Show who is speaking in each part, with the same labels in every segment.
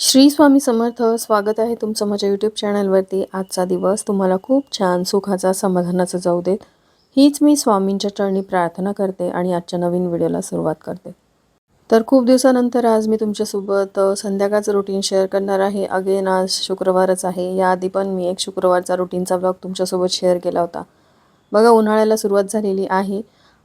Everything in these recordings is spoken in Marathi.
Speaker 1: श्री स्वामी समर्थ स्वागत आहे तुमचं माझ्या यूट्यूब चॅनलवरती आजचा दिवस तुम्हाला खूप छान सुखाचा समाधानाचा जाऊ देत. हीच मी स्वामींच्या चरणी प्रार्थना करते आणि आजच्या नवीन व्हिडिओला सुरुवात करते. तर खूप दिवसानंतर आज मी तुमच्यासोबत संध्याकाळचं रुटीन शेअर करणार आहे. अगेन आज शुक्रवारच आहे. याआधी पण मी एक शुक्रवारचा रुटीनचा ब्लॉग तुमच्यासोबत शेअर केला होता. बघा उन्हाळ्याला सुरुवात झालेली आहे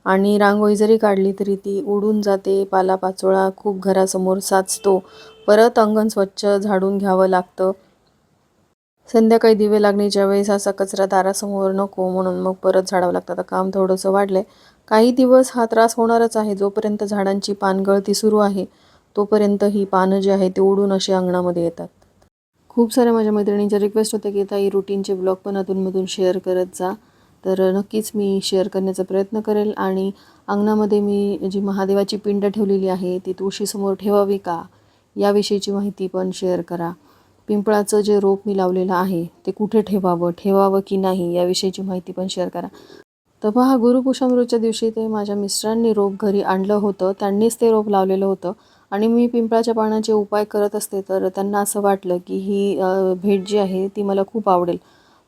Speaker 1: आणि रांगोळी जरी काढली तरी ती उडून जाते. पालापाचोळा खूप घरासमोर साचतो. परत अंगण स्वच्छ झाडून घ्यावं लागतं. संध्याकाळी दिवे लागण्याच्या वेळेस असा कचरा दारासमोर नको म्हणून मग परत झाडावं लागतं. आता काम थोडंसं वाढलंय. काही दिवस हा त्रास होणारच आहे. जोपर्यंत झाडांची पानगळती सुरू आहे तोपर्यंत ही पानं जी आहे ते उडून अशी अंगणामध्ये येतात. खूप साऱ्या माझ्या मैत्रिणींच्या रिक्वेस्ट होत्या की ताई रुटीनचे ब्लॉग पण अधूनमधून शेअर करत जा. तर नक्कीच मी शेअर करण्याचा प्रयत्न करेल. आणि अंगणामध्ये मी जी महादेवाची पिंड ठेवलेली आहे ती तुळशीसमोर ठेवावी का? याविषयीची माहिती पण शेअर करा. पिंपळाचं जे रोप मी लावलेलं आहे ते कुठे ठेवावं ठेवावं की नाही याविषयीची माहिती पण शेअर करा. तर पहा गुरुकुशामृतच्या दिवशी ते माझ्या मिस्टरांनी रोप घरी आणलं होतं त्यांनीच ते रोप लावलेलं होतं. आणि मी पिंपळाच्या पानाचे उपाय करत असते तर त्यांना असं वाटलं की ही भेट जी आहे ती मला खूप आवडेल.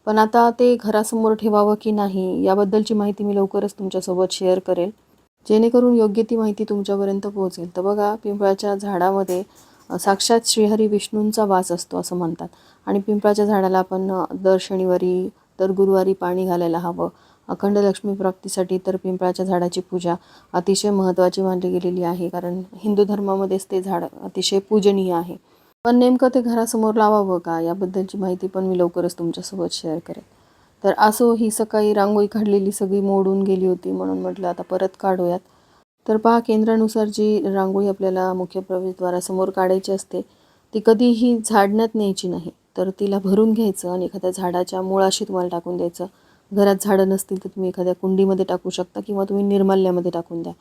Speaker 1: पण आता ते घरासमोर ठेवावं की नाही याबद्दलची माहिती मी लवकरच तुमच्यासोबत शेअर करेल. जेणेकरून योग्य ती माहिती तुमच्यापर्यंत पोहोचेल. तर बघा पिंपळाच्या झाडामध्ये साक्षात श्रीहरी विष्णूंचा वास असतो असं म्हणतात. आणि पिंपळाच्या झाडाला आपण दर शनिवारी दर गुरुवारी पाणी घालायला हवं. अखंड लक्ष्मी प्राप्तीसाठी तर पिंपळाच्या झाडाची पूजा अतिशय महत्त्वाची मानली गेलेली आहे कारण हिंदू धर्मामध्येच ते झाड अतिशय पूजनीय आहे. पण नेमकं ते घरासमोर लावावं का? याबद्दलची माहिती पण मी लवकरच तुमच्यासोबत शेअर करेन. तर असो ही सकाळी रांगोळी काढलेली सगळी मोडून गेली होती म्हणून म्हटलं आता परत काढूयात. तर पहा केंद्रानुसार जी रांगोळी आपल्याला मुख्य प्रवेशद्वारासमोर काढायची असते ती कधीही झाडण्यात न्यायची नाही. तर तिला भरून घ्यायचं आणि एखाद्या झाडाच्या मुळाशी तुम्हाला टाकून द्यायचं. घरात झाडं नसतील तर तुम्ही एखाद्या कुंडीमध्ये टाकू शकता किंवा तुम्ही निर्माल्यामध्ये टाकून द्या.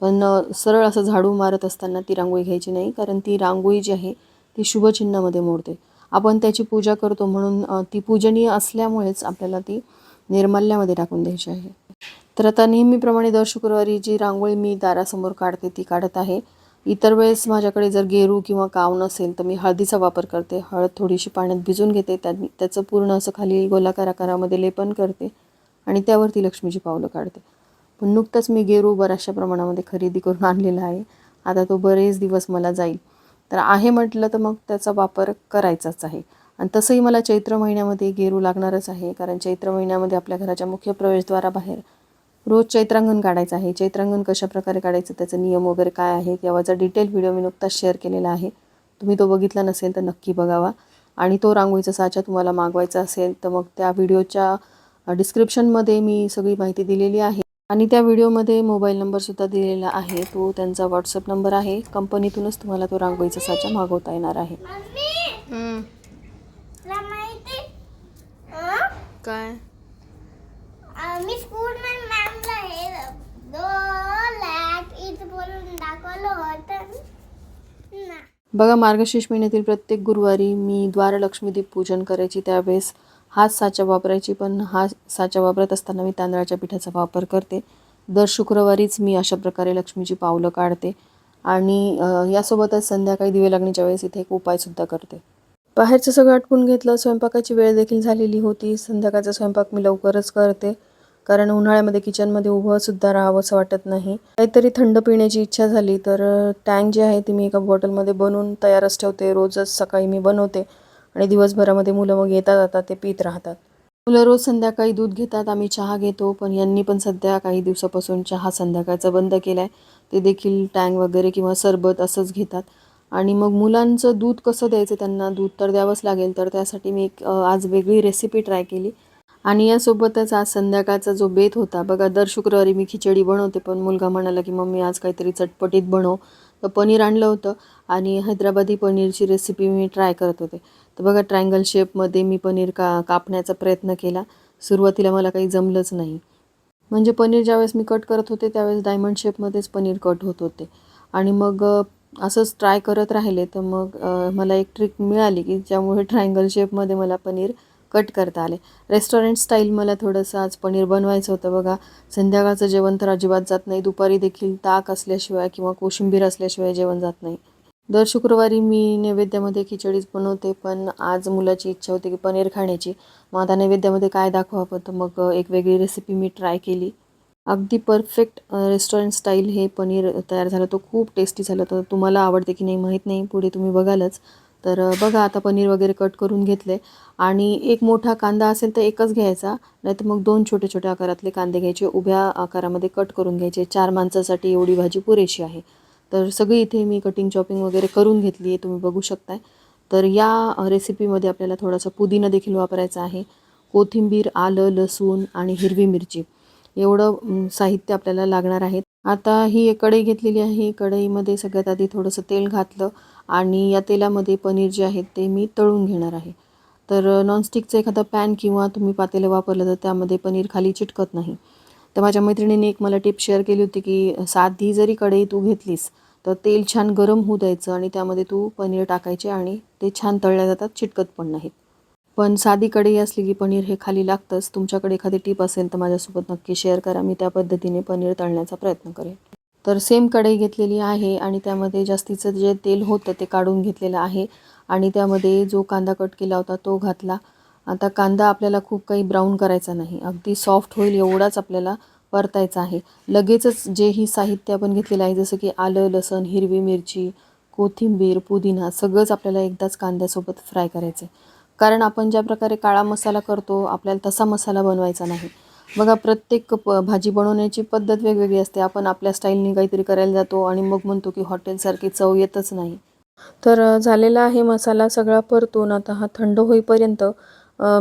Speaker 1: पण सरळ असं झाडू मारत असताना ती रांगोळी घ्यायची नाही कारण ती रांगोळी जी आहे ती शुभचिन्हामध्ये मोडते. आपण त्याची पूजा करतो म्हणून ती पूजनीय असल्यामुळेच आपल्याला ती निर्माल्यामध्ये टाकून द्यायची आहे. तर आता नेहमीप्रमाणे दर शुक्रवारी जी रांगोळी मी दारासमोर काढते ती काढत आहे. इतर वेळेस माझ्याकडे जर गेरू किंवा काव नसेल तर मी हळदीचा वापर करते. हळद थोडीशी पाण्यात भिजून घेते. त्या त्याचं पूर्ण असं खाली गोलाकार आकारामध्ये लेपन करते आणि त्यावरती लक्ष्मीची पावलं काढते. पण नुकतंच मी गेरू बऱ्याचशा प्रमाणामध्ये खरेदी करून आणलेला आहे. आता तो बरेच दिवस मला जाईल. तर आहे म्हटलं तर मग त्याचा वापर करायचाच आहे. आणि तसंही मला चैत्र महिन्यामध्ये गेरू लागणारच आहे. कारण चैत्र महिन्यामध्ये आपल्या घराच्या मुख्य प्रवेशद्वाराबाहेर रोज चैत्रांगण काढायचं आहे. चैत्रांगण कशा प्रकारे काढायचं त्याचे नियम वगैरे काय आहेत यावाचा डिटेल व्हिडिओ मी नुकताच शेअर केलेला आहे. तुम्ही तो बघितला नसेल तर नक्की बघावा. आणि तो रांगोळीचा साचा तुम्हाला मागवायचा असेल तर मग त्या व्हिडिओच्या डिस्क्रिप्शनमध्ये मी सगळी माहिती दिलेली आहे. आणि त्या व्हिडिओमध्ये मोबाईल नंबरसुद्धा दिलेला आहे. तो त्यांचा व्हॉट्सअप नंबर आहे. कंपनीतूनच तुम्हाला तो रांगोळीचा साचा मागवता येणार आहे? काय? बघा मार्गशीर्ष महिन्यातील प्रत्येक गुरुवारी मी द्वारलक्ष्मीदीप पूजन करायची त्यावेळेस हाच साचा वापरायची पण हा साचा वापरत असताना मी तांदळाच्या पिठाचा वापर करते. दर शुक्रवारीच मी अशा प्रकारे लक्ष्मीची पावलं काढते आणि यासोबतच संध्याकाळी दिवे लागण्याच्या वेळेस इथे एक उपायसुद्धा करते. बाहेरचं सगळं आटपून घेतलं स्वयंपाकाची वेळ देखील झालेली होती. संध्याकाळचा स्वयंपाक मी लवकरच करते. कारण उन्हाळ्यामध्ये किचनमध्ये उभं सुद्धा राहावं असं वाटत नाही. काहीतरी थंड पिण्याची इच्छा झाली तर टँक जे आहे ती मी एका बॉटलमध्ये बनवून तयारच ठेवते. रोजच सकाळी मी बनवते आणि दिवसभरामध्ये मुलं मग येतात जातात ते पित राहतात. मुलं रोज संध्याकाळी दूध घेतात आम्ही चहा घेतो पण यांनी पण सध्या काही दिवसापासून चहा संध्याकाळचा बंद केला आहे ते देखील टँग वगैरे किंवा सरबत असंच घेतात. आणि मग मुलांचं दूध कसं द्यायचं त्यांना? दूध तर द्यावंच लागेल तर त्यासाठी मी एक आज वेगळी रेसिपी ट्राय केली. आणि यासोबतच आज संध्याकाळचा जो बेत होता बघा दर शुक्रवारी मी खिचडी बनवते पण मुलगा म्हणाला की मम्मी आज काहीतरी चटपटीत बनव. तर पनीर आणलं होतं आणि हैदराबादी पनीरची रेसिपी मी ट्राय करत होते. तर बघा ट्रायंगल शेपमध्ये मी पनीर का कापण्याचा प्रयत्न केला. सुरुवातीला मला काही जमलंच नाही. म्हणजे पनीर ज्यावेळेस मी कट करत होते त्यावेळेस डायमंड शेपमध्येच पनीर कट होत होते. आणि मग असंच ट्राय करत राहिले तर मग मला एक ट्रिक मिळाली की ज्यामुळे ट्रायंगल शेपमध्ये मला पनीर कट करता आले. रेस्टॉरंट स्टाईल मला थोडंसं आज पनीर बनवायचं होतं बघा. संध्याकाळचं जेवण तर अजिबात जात नाही. दुपारी देखील ताक असल्याशिवाय किंवा कोशिंबीर असल्याशिवाय जेवण जात नाही. दर शुक्रवारी मी नैवेद्यामध्ये खिचडीच बनवते पण आज मुलाची इच्छा होती की पनीर खाण्याची. मग आता नैवेद्यामध्ये काय दाखवा तर मग एक वेगळी रेसिपी मी ट्राय केली. अगदी परफेक्ट रेस्टॉरंट स्टाईल हे पनीर तयार झालं. तो खूप टेस्टी झालं. तर तुम्हाला आवडते की नाही माहीत नाही. पुढे तुम्ही बघालच. तर बघा आता पनीर वगैरे कट करून घेतले. आणि एक मोठा कांदा असेल तर एकच घ्यायचा. नाहीतर मग दोन छोटे छोटे आकारातले कांदे घ्यायचे. उभ्या आकारामध्ये कट करून घ्यायचे. चार माणसासाठी एवढी भाजी पुरेशी आहे. तर सगळी इथे मी कटिंग चॉपिंग वगैरे करून घेतली आहे. तुम्ही बघू शकताय. तर या रेसिपीमध्ये आपल्याला थोडासा पुदिना देखील वापरायचा आहे. कोथिंबीर आलं लसूण आणि हिरवी मिरची. एवढं साहित्य आपल्याला लागणार आहे. आता ही एक कढई घेतलेली आहे. कढईमध्ये सगळ्यात आधी थोडंसं तेल घातलं. आणि या तेलामध्ये पनीर जे आहे ते मी तळून घेणार आहे. तर नॉनस्टिकचं एखादा पॅन किंवा तुम्ही पातेलं वापरलं तर त्यामध्ये पनीर खाली चिटकत नाही. तर माझ्या मैत्रिणीने एक मला टिप शेअर केली होती की साधी जरी कढई तू घेतलीस तर तेल छान गरम होऊ द्यायचं आणि त्यामध्ये तू पनीर टाकायचे आणि ते छान तळल्या जातात चिटकत पण नाहीत. पण साधी कढई असली की पनीर हे खाली लागतंच. तुमच्याकडे एखादी टीप असेल तर माझ्यासोबत नक्की शेअर करा. मी त्या पद्धतीने पनीर तळण्याचा प्रयत्न करेन. तर सेम कढई घेतलेली आहे आणि त्यामध्ये जास्तीचं जे तेल होतं ते काढून घेतलेलं आहे. आणि त्यामध्ये जो कांदा कट केला होता तो घातला. आता कांदा आपल्याला खूप काही ब्राऊन करायचा नाही. अगदी सॉफ्ट होईल एवढाच आपल्याला परतायचा आहे. लगेचच जे ही साहित्य आपण घेतलेलं आहे जसं की आलं लसण हिरवी मिरची कोथिंबीर पुदिना सगळंच आपल्याला एकदाच कांद्यासोबत फ्राय करायचं आहे कारण आपण ज्या प्रकारे काळा मसाला करतो आपल्याला तसा मसाला बनवायचा नाही. बघा प्रत्येक प भाजी बनवण्याची पद्धत वेगवेगळी असते. आपण आपल्या स्टाईलने काहीतरी करायला जातो आणि मग म्हणतो की हॉटेलसारखी चव येतच नाही. तर झालेला आहे मसाला सगळा परतून. आता हा थंड होईपर्यंत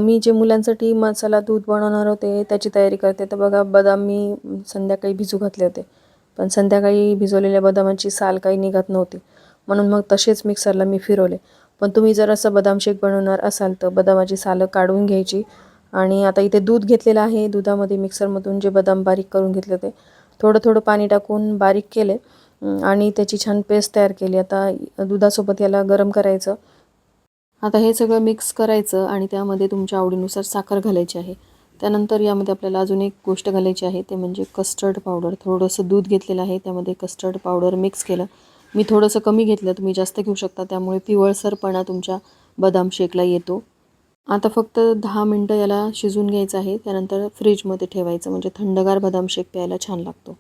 Speaker 1: मी जे मुलांसाठी मसाला दूध बनवणार होते त्याची तयारी करते. तर बघा बदाम मी संध्याकाळी भिजू घातले होते. पण संध्याकाळी भिजवलेल्या बदामाची साल काही निघत नव्हती. म्हणून मग तसेच मिक्सरला मी फिरवले. पण तुम्ही जर असं बदाम शेक बनवणार असाल तर बदामाची सालं काढून घ्यायची. आणि आता इथे दूध घेतलेलं आहे. दुधामध्ये मिक्सरमधून जे बदाम बारीक करून घेतले ते थोडं थोडं पाणी टाकून बारीक केले. आणि त्याची छान पेस्ट तयार केली. आता दुधासोबत याला गरम करायचं. आता हे सगळं मिक्स करायचं आणि त्यामध्ये तुमच्या आवडीनुसार साखर घालायची आहे. त्यानंतर यामध्ये आपल्याला अजून एक गोष्ट घालायची आहे. ते म्हणजे कस्टर्ड पावडर थोडंसं दूध घेतलेलं आहे. त्यामध्ये कस्टर्ड पावडर मिक्स केलं. मी थोडंसं कमी घेतलं. तुम्ही जास्त घेऊ शकता. त्यामुळे पिवळसरपणा तुमच्या बदाम शेकला येतो. आता फक्त दहा मिनटं याला शिजून घ्यायचं आहे. त्यानंतर फ्रीजमध्ये ठेवायचं म्हणजे थंडगार बदाम शेक प्यायला छान लागतो.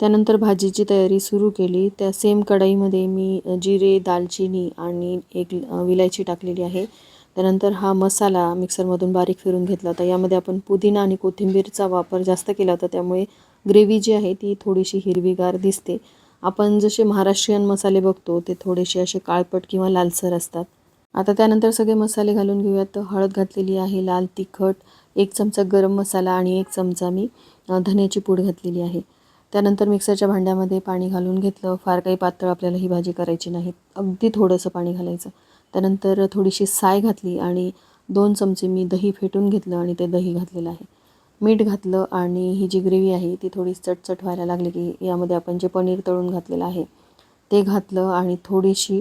Speaker 1: त्यानंतर भाजीची तयारी सुरू केली. त्या सेम कढईमध्ये मी जिरे दालचिनी आणि एक विलायची टाकलेली आहे. त्यानंतर हा मसाला मिक्सरमधून बारीक फिरून घेतला होता. यामध्ये आपण पुदिना आणि कोथिंबीरचा वापर जास्त केला होता. त्यामुळे ग्रेव्ही जी आहे ती थोडीशी हिरवीगार दिसते. आपण जसे महाराष्ट्रीयन मसाले बघतो ते थोडेसे असे काळपट किंवा लालसर असतात. आता त्यानंतर सगळे मसाले घालून घेऊयात. तर हळद घातलेली आहे लाल तिखट एक चमचा गरम मसाला आणि एक चमचा मी धन्याची पूड घातलेली आहे. त्यानंतर मिक्सरच्या भांड्यामध्ये पाणी घालून घेतलं. फार काही पातळ आपल्याला ही भाजी करायची नाही. अगदी थोडंसं पाणी घालायचं. त्यानंतर थोडीशी साय घातली आणि दोन चमचे मी दही फेटून घेतलं आणि ते दही घातलेलं आहे. मीठ घातलं आणि ही जी ग्रेव्ही आहे ती थोडी चटचट व्हायला लागली की यामध्ये आपण जे पनीर तळून घातलेलं आहे ते घातलं आणि थोडीशी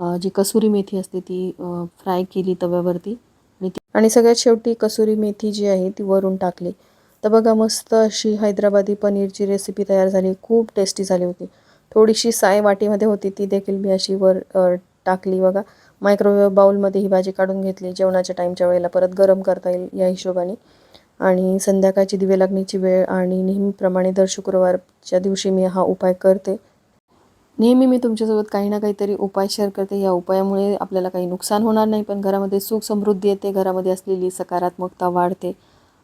Speaker 1: जी कसुरी मेथी असते ती फ्राय केली तव्यावरती. आणि ती आणि सगळ्यात शेवटी कसुरी मेथी जी आहे ती वरून टाकली. तर बघा मस्त अशी हैदराबादी पनीरची रेसिपी तयार झाली. खूप टेस्टी झाली होती. थोडीशी साय वाटीमध्ये होती ती देखील मी अशी वर टाकली बघा. मायक्रोवेव्ह बाउलमध्ये ही भाजी काढून घेतली. जेवणाच्या टाईमच्या वेळेला परत गरम करता येईल या हिशोबाने. आणि संध्याकाळची दिवे लागण्याची वेळ आणि नेहमीप्रमाणे दर शुक्रवारच्या दिवशी मी हा उपाय करते. नेहमी मी तुमच्यासोबत काही ना काहीतरी उपाय शेअर करते. या उपायामुळे आपल्याला काही नुकसान होणार नाही. पण घरामध्ये सुख समृद्धी येते. घरामध्ये असलेली सकारात्मकता वाढते.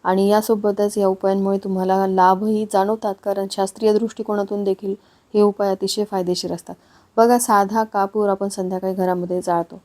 Speaker 1: आणि यासोबतच या उपायांमुळे तुम्हाला लाभही जाणवतात. कारण शास्त्रीय दृष्टिकोनातून देखील हे उपाय अतिशय फायदेशीर असतात. बघा साधा कापूर आपण संध्याकाळी घरामध्ये जाळतो.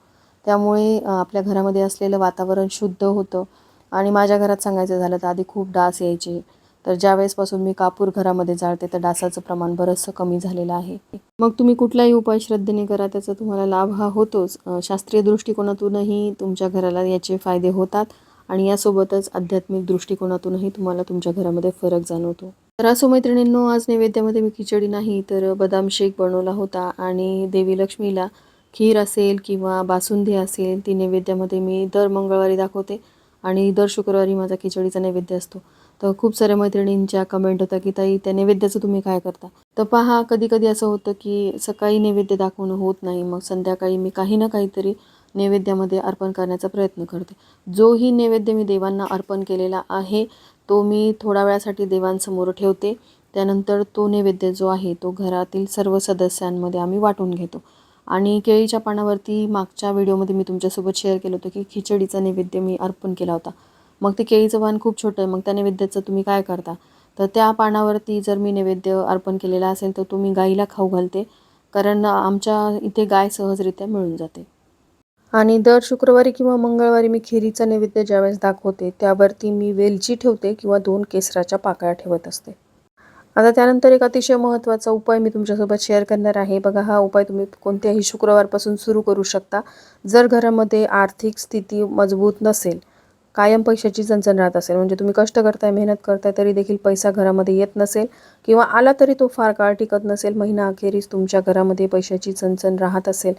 Speaker 1: त्यामुळे आपल्या घरामध्ये असलेलं वातावरण शुद्ध होतं. आणि माझ्या घरात सांगायचं झालं तर आधी खूप डास यायचे. तर ज्यावेळेसपासून मी कापूर घरामध्ये जाळते तर डासाचं प्रमाण बरंचसं कमी झालेलं आहे. मग तुम्ही कुठलाही उपाय श्रद्धेने करा त्याचा तुम्हाला लाभ हा होतोच. शास्त्रीय दृष्टिकोनातूनही तुमच्या घराला याचे फायदे होतात आणि यासोबतच आध्यात्मिक दृष्टिकोनातूनही तुम्हाला तुमच्या घरामध्ये फरक जाणवतो. तर असो मैत्रिणींनो आज नैवेद्यामध्ये मी खिचडी नाही तर बदाम शेक बनवला होता आणि देवी लक्ष्मीला खीर असेल किंवा बासुंदी असेल ती नैवेद्यामध्ये मी दर मंगळवारी दाखवते आणि दर शुक्रवारी माझा खिचडीचा नैवेद्य असतो. तर खूप साऱ्या मैत्रिणींच्या कमेंट होत्या की ताई त्या नैवेद्याचं तुम्ही काय करता? तर पहा कधी कधी असं होतं की सकाळी नैवेद्य दाखवणं होत नाही. मग संध्याकाळी मी काही ना काहीतरी नैवेद्यामध्ये अर्पण करण्याचा प्रयत्न करते. जोही नैवेद्य मी देवांना अर्पण केलेला आहे तो मी थोड्या वेळासाठी देवांसमोर ठेवते. त्यानंतर तो नैवेद्य जो आहे तो घरातील सर्व सदस्यांमध्ये आम्ही वाटून घेतो. आणि केळीच्या पानावरती मागच्या व्हिडिओमध्ये मी तुमच्यासोबत शेअर केलं होतं की खिचडीचा नैवेद्य मी अर्पण केला होता. मग ते केळीचं पान खूप छोटं आहे मग त्या नैवेद्याचं तुम्ही काय करता? तर त्या पानावरती जर मी नैवेद्य अर्पण केलेला असेल तर तो मी गाईला खाऊ घालते कारण आमच्या इथे गाय सहजरित्या मिळून जाते. आणि दर शुक्रवारी किंवा मंगळवारी मी खिरीचा नैवेद्य ज्यावेळेस दाखवते त्यावरती मी वेलची ठेवते किंवा दोन केसराच्या पाकळ्या ठेवत असते. आता त्यानंतर एक अतिशय महत्त्वाचा उपाय मी तुमच्यासोबत शेअर करणार आहे. बघा हा उपाय तुम्ही कोणत्याही शुक्रवारपासून सुरू करू शकता. जर घरामध्ये आर्थिक स्थिती मजबूत नसेल कायम पैशाची चणचण राहत असेल. म्हणजे तुम्ही कष्ट करताय मेहनत करताय तरी देखील पैसा घरामध्ये येत नसेल किंवा आला तरी तो फार काळ टिकत नसेल महिना अखेरीस तुमच्या घरामध्ये पैशाची चणचण राहत असेल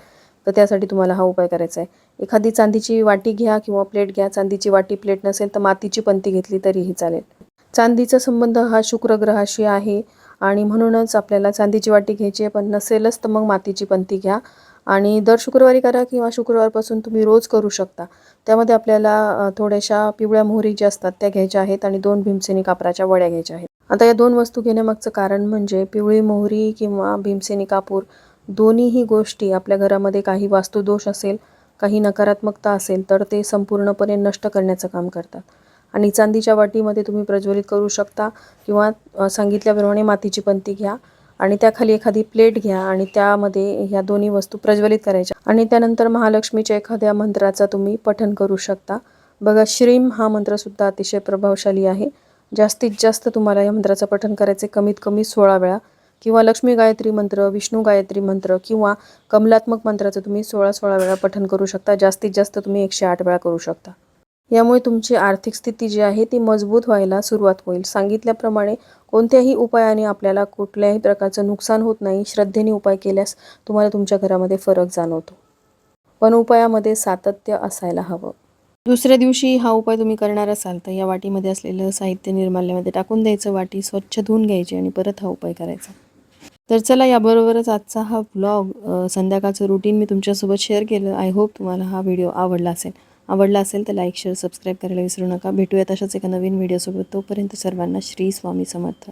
Speaker 1: तर त्यासाठी तुम्हाला हा उपाय करायचा आहे. एखादी चांदीची वाटी घ्या किंवा प्लेट घ्या. चांदीची वाटी प्लेट नसेल तर मातीची पंती घेतली तरीही चालेल. चांदीचा संबंध हा शुक्र ग्रहाशी आहे आणि म्हणूनच आपल्याला चांदीची वाटी घ्यायची आहे पण नसेलच तर मग मातीची पंती घ्या. आणि दर शुक्रवारी करा किंवा शुक्रवारपासून तुम्ही रोज करू शकता. त्यामध्ये आपल्याला थोड्याशा पिवळ्या मोहरी ज्या असतात त्या घ्यायच्या आहेत आणि दोन भीमसेनी कापराच्या वड्या घ्यायच्या आहेत. आता या दोन वस्तू घेण्यामागचं कारण म्हणजे पिवळी मोहरी किंवा भीमसेनी कापूर दोन्हीही गोष्टी आपल्या घरामध्ये काही वास्तुदोष असेल काही नकारात्मकता असेल तर ते संपूर्णपणे नष्ट करण्याचं काम करतात. आणि चांदीच्या वाटीमध्ये तुम्ही प्रज्वलित करू शकता किंवा सांगितल्याप्रमाणे मातीची पंती घ्या. आणि त्याखाली एखादी प्लेट घ्या आणि त्यामध्ये ह्या दोन्ही वस्तू प्रज्वलित करायच्या. आणि त्यानंतर महालक्ष्मीच्या एखाद्या मंत्राचा तुम्ही पठन करू शकता. बघा श्रीम हा मंत्रसुद्धा अतिशय प्रभावशाली आहे. जास्तीत जास्त तुम्हाला या मंत्राचं पठन करायचे कमीत कमी सोळा वेळा. किंवा लक्ष्मी गायत्री मंत्र विष्णू गायत्री मंत्र किंवा कमलात्मक मंत्राचं तुम्ही सोळा सोळा वेळा पठन करू शकता. जास्तीत जास्त तुम्ही एकशे आठ वेळा करू शकता. यामुळे तुमची आर्थिक स्थिती जी आहे ती मजबूत व्हायला सुरुवात होईल. सांगितल्याप्रमाणे कोणत्याही उपायाने आपल्याला कुठल्याही प्रकारचं नुकसान होत नाही. श्रद्धेने उपाय केल्यास तुम्हाला तुमच्या घरामध्ये फरक जाणवतो. पण उपायामध्ये सातत्य असायला हवं. दुसऱ्या दिवशी हा उपाय तुम्ही करणार असाल तर या वाटीमध्ये असलेलं साहित्य निर्माल्यामध्ये टाकून द्यायचं. वाटी स्वच्छ धुवून घ्यायची आणि परत हा उपाय करायचा. तर चला याबरोबरच आजचा हा ब्लॉग संध्याकाळचं रुटीन मी तुमच्यासोबत शेअर केलं. आय होप तुम्हाला हा व्हिडिओ आवडला असेल. आवडला असेल तर लाईक शेअर सबस्क्राईब करायला विसरू नका. भेटूयात अशाच एका नवीन व्हिडिओसोबत तोपर्यंत सर्वांना श्री स्वामी समर्थ.